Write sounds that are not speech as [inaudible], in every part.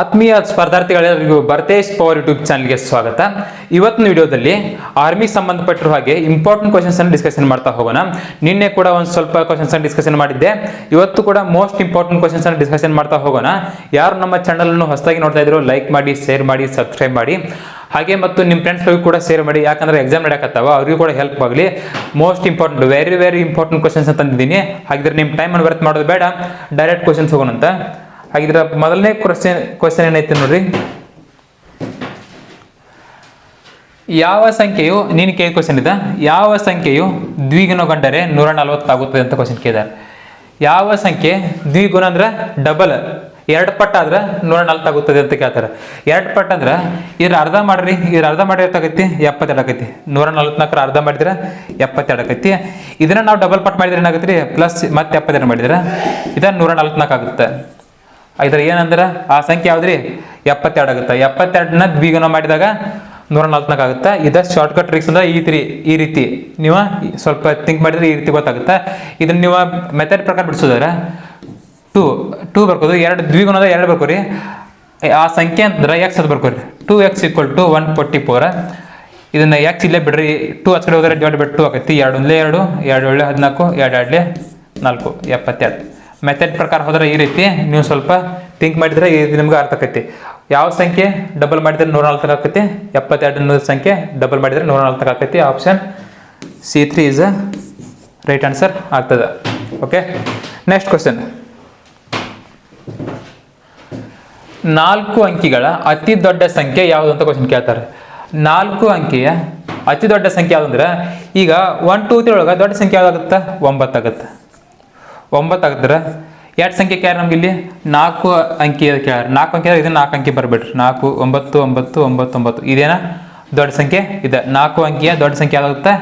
ಆತ್ಮೀಯ ಸ್ಪರ್ಧಾರ್ಥಿಗಳೆಲ್ಲರಿಗೂ Bharatesh power YouTube ಚಾನಲ್ಗೆ ಸ್ವಾಗತ. ಇವತ್ತಿನ ವಿಡಿಯೋದಲ್ಲಿ ಆರ್ಮಿ ಸಂಬಂಧಪಟ್ಟಿರೋ ಹಾಗೆ ಇಂಪಾರ್ಟೆಂಟ್ ಕ್ವಶನ್ಸ್ ಅನ್ನು ಡಿಸ್ಕಷನ್ ಮಾಡ್ತಾ ಹೋಗೋಣ. ನಿನ್ನೆ ಕೂಡ ಒಂದು ಸ್ವಲ್ಪ ಕ್ವಶನ್ಸ್ ಅನ್ನು ಡಿಸ್ಕಷನ್ ಮಾಡಿದ್ದೆ. ಇವತ್ತು ಕೂಡ ಮೋಸ್ಟ್ ಇಂಪಾರ್ಟೆಂಟ್ ಕ್ವಶನ್ಸ್ ಅನ್ನು ಡಿಸ್ಕಷನ್ ಮಾಡ್ತಾ ಹೋಗೋಣ. ಯಾರು ನಮ್ಮ ಚಾನಲ್ ಅನ್ನು ಹೊಸದಾಗಿ ನೋಡ್ತಾ ಇದ್ರು ಲೈಕ್ ಮಾಡಿ ಶೇರ್ ಮಾಡಿ ಸಬ್ಸ್ಕ್ರೈಬ್ ಮಾಡಿ. ಹಾಗೆ ಮತ್ತು ನಿಮ್ಮ ಫ್ರೆಂಡ್ಸ್ಗಳಿಗೂ ಕೂಡ ಶೇರ್ ಮಾಡಿ. ಯಾಕಂದ್ರೆ ಎಕ್ಸಾಮ್ ನಡೆಯಕತ್ತಾವ, ಅವ್ರಿಗೂ ಕೂಡ ಹೆಲ್ಪ್ ಆಗಲಿ. Most important very very important questions ತಂದಿದ್ದೀನಿ. ಹಾಗಿದ್ರೆ ನಿಮ್ಮ ಟೈಮ್ ಅನ್ನು ವರ್ತ್ ಮಾಡೋದು ಬೇಡ. ಡೈರೆಕ್ಟ್ ಕ್ವಶನ್ಸ್ ಹೋಗೋಣ ಅಂತ ಹಾಗಿದ್ರೆ ಮೊದಲನೇ ಕ್ವಶನ್ ಕ್ವಶನ್ ಏನೈತೆ ನೋಡ್ರಿ? ಯಾವ ಸಂಖ್ಯೆಯು, ನೀನು ಕೇಳಿ ಕ್ವಶನ್ ಇದೆ? ಯಾವ ಸಂಖ್ಯೆಯು ದ್ವಿಗುಣ ಕಂಡರೆ ನೂರ ನಲವತ್ತಾಗುತ್ತದೆ ಅಂತ ಕ್ವಶನ್ ಕೇಳಿದ್ದಾರೆ ಯಾವ ಸಂಖ್ಯೆ ದ್ವಿಗುಣ ಅಂದ್ರೆ ಡಬಲ್ ಎರಡು ಪಟ್ಟ ಆದ್ರೆ ನೂರ ನಲ್ವತ್ತಾಗುತ್ತದೆ ಅಂತ ಕೇಳ್ತಾರೆ. ಎರಡು ಪಟ್ಟ ಅಂದ್ರೆ, ಇದ್ರ ಅರ್ಧ ಮಾಡ್ರಿ, ಇದ್ರ ಅರ್ಧ ಮಾಡಿ ಎತ್ತಾಗೈತಿ ಎಪ್ಪತ್ತೆರಡು ಆಕೈತಿ. ನೂರ ನಲ್ವತ್ನಾಲ್ಕರ ಅರ್ಧ ಮಾಡಿದ್ರೆ ಎಪ್ಪತ್ತೆರಡು ಆಕೈತಿ. ಇದನ್ನ ನಾವು ಡಬಲ್ ಪಟ್ ಮಾಡಿದ್ರೆ ಏನಾಗುತ್ತೆ ರೀ? ಪ್ಲಸ್ ಮತ್ತೆ ಎಪ್ಪತ್ತೆರಡು ಮಾಡಿದ್ರೆ, ಇದನ್ನ ನೂರ ನಲ್ವತ್ನಾಲ್ಕು ಆಗುತ್ತೆ. ಇದ್ರ ಏನಂದ್ರೆ? ಆ ಸಂಖ್ಯೆ ಯಾವ್ದ್ರಿ? ಎಪ್ಪತ್ತೆರಡು ಆಗುತ್ತೆ. ಎಪ್ಪತ್ತೆರಡನ್ನ ದ್ವಿಗುಣ ಮಾಡಿದಾಗ ನೂರ ನಲ್ವತ್ನಾಲ್ಕು ಆಗುತ್ತೆ. ಇದ ಶಾರ್ಟ್ಕಟ್ ಟ್ರಿಕ್ಸ್ ಅಂದ್ರೆ ಈ ರೀತಿ ಈ ರೀತಿ. ನೀವು ಸ್ವಲ್ಪ ಥಿಂಕ್ ಮಾಡಿದ್ರೆ ಈ ರೀತಿ ಗೊತ್ತಾಗುತ್ತೆ. ಇದನ್ನ ನೀವು ಮೆಥಡ್ ಪ್ರಕಾರ ಬಿಡಿಸೋದಾರ. Two two ಬರ್ಕೋದು. ಎರಡು ದ್ವಿಗುಣದ ಎರಡು ಬರ್ಕೋರಿ. ಆ ಸಂಖ್ಯೆ ಅಂತಂದ್ರೆ ಎಕ್ಸ್ ಅದು ಬರ್ಕೋರಿ. Two x equal to one forty four ಇದನ್ನ ಎಕ್ಸ್ ಇಲ್ಲೇ ಬಿಡ್ರಿ. ಟೂ ಹಚ್ಕಡೆ ಹೋದ್ರೆ ಡಿವೈಡ್ ಬಿಟ್ಟು ಟೂ ಆಕೈತಿ. ಎರಡು ಒಂದೇ ಎರಡು ಎರಡು ಒಳ್ಳೆ ಹದಿನಾಲ್ಕು, ಎರಡು ಎರಡ್ಲೆ ನಾಲ್ಕು. ಎಪ್ಪತ್ತೆರಡು. ಮೆಥಡ್ ಪ್ರಕಾರ ಹೋದ್ರೆ ಈ ರೀತಿ, ನೀವು ಸ್ವಲ್ಪ ಥಿಂಕ್ ಮಾಡಿದ್ರೆ ಈ ರೀತಿ ನಿಮ್ಗೆ ಅರ್ಥ ಆಕೈತಿ. ಯಾವ ಸಂಖ್ಯೆ? ಡಬಲ್ ಮಾಡಿದ್ರೆ ನೂರ ನಾಲ್ಕು ಆಕೈತಿ. ಎಪ್ಪತ್ತೆರಡು ಸಂಖ್ಯೆ ಡಬಲ್ ಮಾಡಿದ್ರೆ ನೂರ ನಾಲ್ಕು ಆಕೈತಿ. Option C three is right answer ಆಗ್ತದೆ. ಓಕೆ ನೆಕ್ಸ್ಟ್ ಕ್ವಶನ್ ನಾಲ್ಕು ಅಂಕಿಗಳ ಅತಿ ದೊಡ್ಡ ಸಂಖ್ಯೆ ಯಾವುದು ಅಂತ ಕ್ವಶನ್ ಕೇಳ್ತಾರೆ. ನಾಲ್ಕು ಅಂಕಿಯ ಅತಿ ದೊಡ್ಡ ಸಂಖ್ಯೆ ಯಾವುದಂದ್ರೆ, ಈಗ ಒನ್ ಟೂ ತ್ರೀ ಒಳಗೆ ದೊಡ್ಡ ಸಂಖ್ಯೆ ಯಾವ್ದಾಗುತ್ತೆ? ಒಂಬತ್ತಾಗುತ್ತೆ. ಒಂಬತ್ತಾಗದ್ರೆ ಎರಡು ಸಂಖ್ಯೆ ಕೇಳ್ಯಾರ ನಮ್ಗೆ ಇಲ್ಲಿ? ನಾಲ್ಕು ಅಂಕಿ ಕೇಳ ನಾಲ್ಕು ಅಂಕಿ ಇದು ನಾಲ್ಕು ಅಂಕಿ ಬರಬೇಡ್ರಿ ನಾಲ್ಕು, ಒಂಬತ್ತು ಒಂಬತ್ತು ಒಂಬತ್ತು ಒಂಬತ್ತು ಇದೇನ? ದೊಡ್ಡ ಸಂಖ್ಯೆ ಇದೆ. ನಾಲ್ಕು ಅಂಕಿಯ ದೊಡ್ಡ ಸಂಖ್ಯೆ ಆಗುತ್ತೆ